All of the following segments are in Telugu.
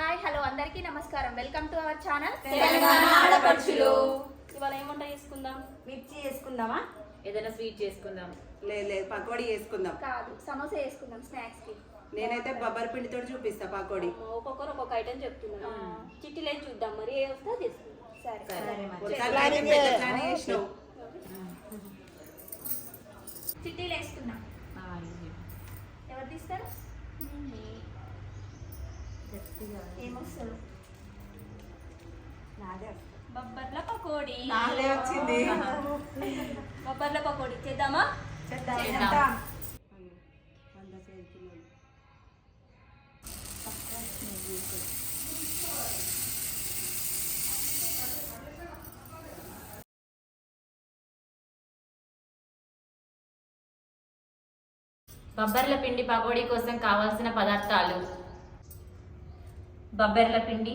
హాయ్ హలో అందరికీ నమస్కారం. Welcome to our channel Telangana ఆడపడుచులు. ఇవాళ ఏం వంట చేసుకుందాం? మిర్చి చేసుకుందామా? ఏదైనా స్వీట్ చేసుకుందాం. లేదు లేదు పకోడీ చేసుకుందాం. కాదు సమోసా వేసుకుందాం స్నాక్స్కి. నేనైతే బొబ్బరి పిండితో చూపిస్తా పకోడీ. ఒక్కొక్కరు ఒక్కొక్క ఐటెం చెప్తున్నారు. చిట్టి లేదు చూద్దాం మరి ఏ వస్తే చేసుకుందాం సరే సరే. చిట్టీలు వేసుకున్నాం ఇది. తీస్తారు ఏమొస్తారు నాదే బొబ్బర్ల పకోడీ. నాదే వచ్చింది. బొబ్బర్ల పకోడీ. చేద్దామా? చేద్దాం చేద్దాం. బొబ్బర్ల పిండి పకోడీ కోసం కావాల్సిన పదార్థాలు. బొబ్బర్ల పిండి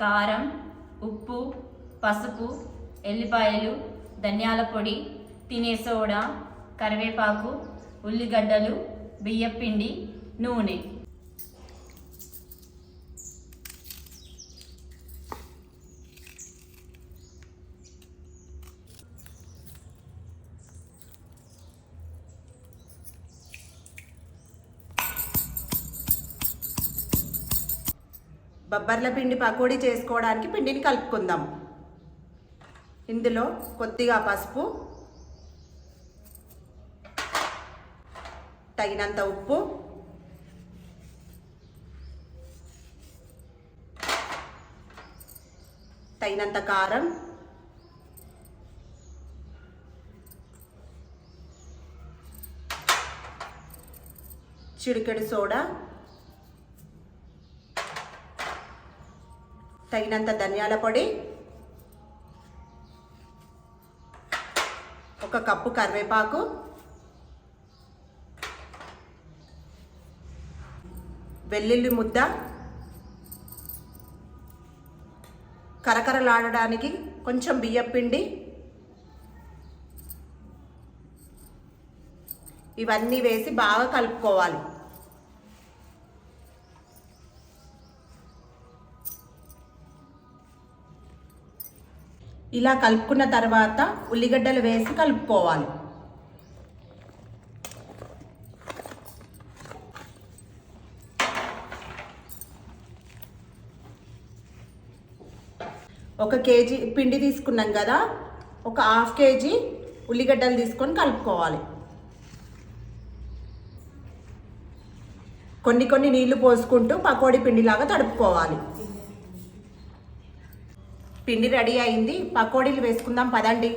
కారం ఉప్పు పసుపు ఎల్లిపాయలు ధనియాల పొడి తినే సోడా కరివేపాకు ఉల్లిగడ్డలు బియ్యపిండి నూనె. బొబ్బర్ల పిండి పకోడీ చేసుకోవడానికి పిండిని కలుపుకుందాం. ఇందులో కొద్దిగా పసుపు తగినంత ఉప్పు తగినంత కారం చిడికెడు సోడా తగినంత ధనియాల పొడి ఒక కప్పు కరివేపాకు వెల్లుల్లి ముద్ద కరకరలాడడానికి కొంచెం బియ్యం పిండి ఇవన్నీ వేసి బాగా కలుపుకోవాలి. ఇలా కలుపుకున్న తర్వాత ఉల్లిగడ్డలు వేసి కలుపుకోవాలి. ఒక కేజీ పిండి తీసుకున్నాం కదా ఒక హాఫ్ కేజీ ఉల్లిగడ్డలు తీసుకొని కలుపుకోవాలి. కొన్ని కొన్ని నీళ్ళు పోసుకుంటూ పకోడీ పిండిలాగా తడుపుకోవాలి. పిండి రెడీ అయింది. పకోడీలు వేసుకుందాం పదండి.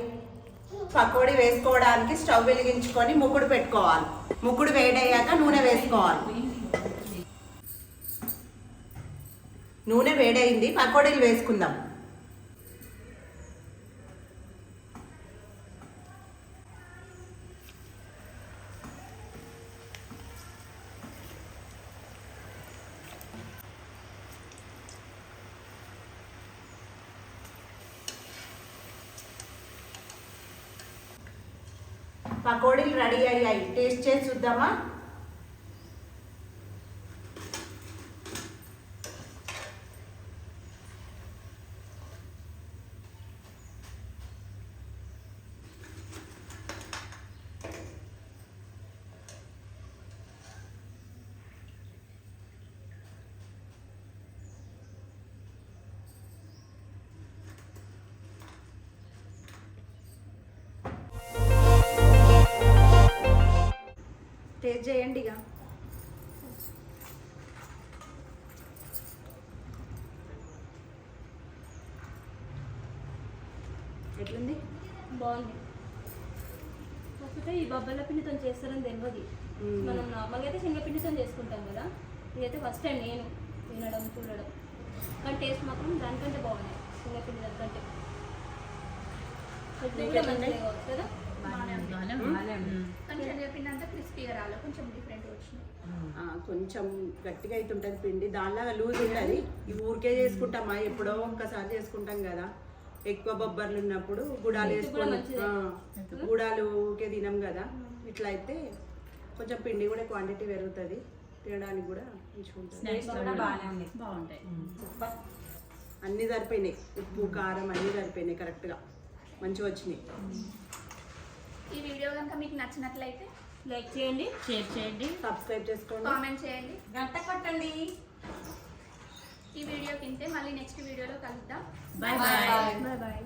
పకోడీ వేసుకోవడానికి స్టవ్ వెలిగించుకొని ముగ్గుడు పెట్టుకోవాలి. ముగ్గుడు వేడయ్యాక నూనె వేసుకోవాలి. నూనె వేడైంది పకోడీలు వేసుకుందాం. పకోడీలు రెడీ అయ్యాయి. టేస్ట్ చేసి చూద్దామా? టేస్ట్ చేయండి ఇక. ఎట్లుంది? బాగుంది. కాకపోతే ఈ బొబ్బర్ల పిండితో చేస్తారని తెలియదు. మనం నార్మల్గా అయితే శనగపిండితో చేసుకుంటాం కదా. ఇదైతే ఫస్ట్ టైం నేను తినడం చూడడం. కానీ టేస్ట్ మాత్రం దానికంటే బాగుంది శనగపిండి దానికంటే. కదా. కొంచెం చెప్పింది అంతా క్రిస్పీగా రాలేదు కొంచెం డిఫరెంట్ వచ్చింది. ఆ, కొంచెం గట్టిగా అయితే ఉంటుంది పిండి. దానిలాగా లూజ్ ఉంటుంది. ఈ ఊరికే చేసుకుంటామా? ఎప్పుడో ఒక్కసారి చేసుకుంటాం కదా. ఎక్కువ బొబ్బర్లు ఉన్నప్పుడు గుడాలు వేసుకొని గుడాలు ఊరికే తినం కదా. ఇట్లా అయితే కొంచెం పిండి కూడా క్వాంటిటీ పెరుగుతుంది. తినడానికి కూడా బాగుంటాయి. అన్నీ సరిపోయినాయి. ఉప్పు కారం అన్నీ సరిపోయినాయి కరెక్ట్గా మంచిగా వచ్చినాయి. ఈ వీడియో కనుక మీకు నచ్చినట్లయితే లైక్ చేయండి షేర్ చేయండి సబ్స్క్రైబ్ చేసుకోండి. కామెంట్ చేయండి. గంట కొట్టండి. ఈ వీడియో తింటే మళ్ళీ నెక్స్ట్ వీడియోలో కలుద్దాం. Bye bye. Bye bye.